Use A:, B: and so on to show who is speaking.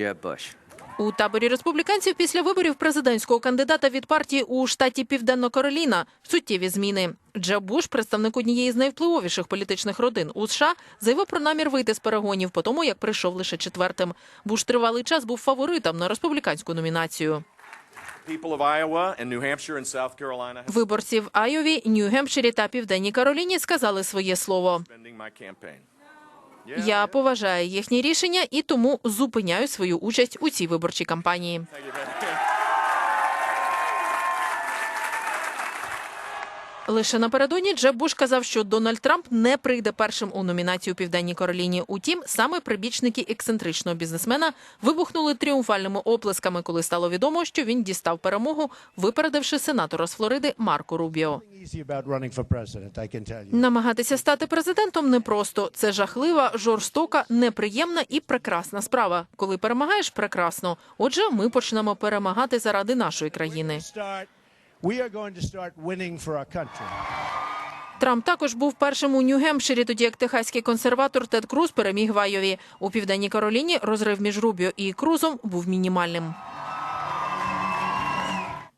A: Jeb Bush.
B: У таборі республіканців після виборів президентського кандидата від партії у штаті Південно-Кароліна суттєві зміни. Джеб Буш, представник однієї з найвпливовіших політичних родин у США, заявив про намір вийти з перегонів по тому, як прийшов лише четвертим. Буш тривалий час був фаворитом на республіканську номінацію. Виборці в Айові, Нью-Гемпширі та Південній Кароліні сказали своє слово. Я поважаю їхні рішення і тому зупиняю свою участь у цій виборчій кампанії. Лише напередодні Джеб Буш казав, що Дональд Трамп не прийде першим у номінацію у Південній Кароліні. Утім, саме прибічники ексцентричного бізнесмена вибухнули тріумфальними оплесками, коли стало відомо, що він дістав перемогу, випередивши сенатора з Флориди Марко Рубіо. Намагатися стати президентом непросто. Це жахлива, жорстока, неприємна і прекрасна справа. Коли перемагаєш, прекрасно. Отже, ми почнемо перемагати заради нашої країни.
C: We are going to start winning for our country.
B: Трамп також був першим у Нью-Гемпширі, тоді як техаський консерватор Тед Круз переміг в Айові. У південній Кароліні розрив між Рубіо і Крузом був мінімальним.